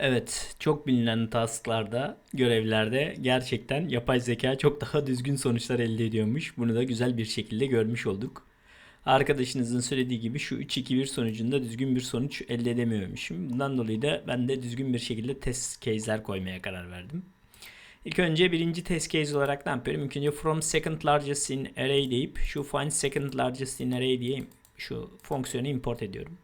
Evet, çok bilinen tasklarda, görevlerde gerçekten yapay zeka çok daha düzgün sonuçlar elde ediyormuş. Bunu da güzel bir şekilde görmüş olduk. Arkadaşınızın söylediği gibi şu 3-2-1 sonucunda düzgün bir sonuç elde edemiyormuşum. Bundan dolayı da ben de düzgün bir şekilde test case'ler koymaya karar verdim. İlk önce birinci test case olarak ne yapıyorum? İlk önce from second largest in array deyip şu find second largest in array diye şu fonksiyonu import ediyorum.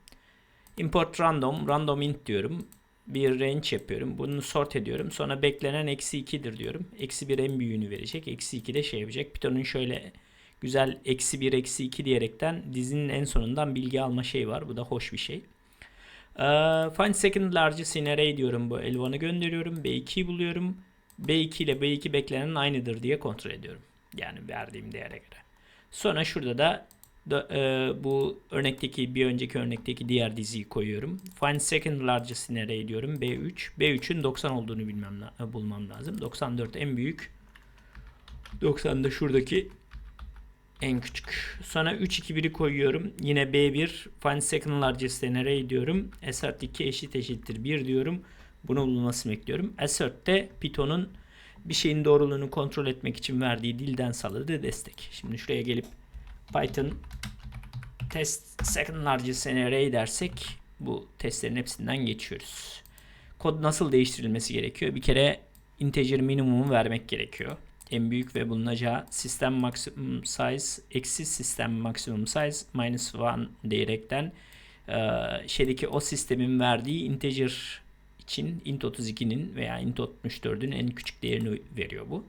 Import random, random int diyorum. Bir range yapıyorum. Bunu sort ediyorum. Sonra beklenen eksi 2'dir diyorum. Eksi 1 en büyüğünü verecek. Eksi 2 de şey yapacak. Python'un şöyle güzel eksi 1 eksi 2 diyerekten dizinin en sonundan bilgi alma şey var. Bu da hoş bir şey. Ee, find second largest in array diyorum. Bu L1'ı gönderiyorum. B2'yi buluyorum. B2 ile B2 beklenen aynıdır diye kontrol ediyorum. Yani verdiğim değere göre. Sonra şurada da da, e, bu örnekteki bir önceki örnekteki diğer diziyi koyuyorum. Find second largest array diyorum. B3. B3'ün 90 olduğunu bilmem la- bulmam lazım. 94 en büyük. 90 da şuradaki en küçük. Sonra 3 2 1'i koyuyorum. Yine B1 find second largest array diyorum. Assert 2 eşit eşittir 1 diyorum. Bunu bulmasını bekliyorum. Assert de Python'un bir şeyin doğruluğunu kontrol etmek için verdiği dilden sağladığı destek. Şimdi şuraya gelip Python test second largest array dersek bu testlerin hepsinden geçiyoruz. Kod nasıl değiştirilmesi gerekiyor? Bir kere integer minimumu vermek gerekiyor. En büyük ve bulunacağı sistem maximum size eksi sistem maximum size minus 1 diyerekten eee, şeydeki o sistemin verdiği integer için int 32'nin veya int 64'ün en küçük değerini veriyor bu.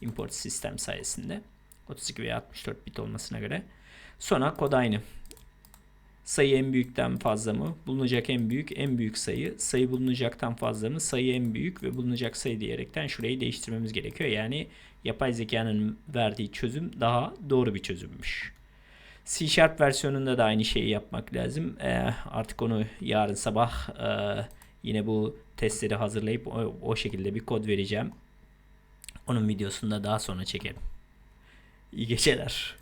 Import sistem sayesinde. 32 veya 64 bit olmasına göre. Sonra kod aynı. Sayı en büyükten fazla mı? Bulunacak en büyük en büyük sayı. Sayı bulunacaktan fazla mı? Sayı en büyük ve bulunacak sayı diyerekten şurayı değiştirmemiz gerekiyor. Yani yapay zekanın verdiği çözüm daha doğru bir çözümmüş. C Sharp versiyonunda da aynı şeyi yapmak lazım. Ee, artık onu yarın sabah e, yine bu testleri hazırlayıp o, o şekilde bir kod vereceğim. Onun videosunu da daha sonra çekerim. İyi geceler.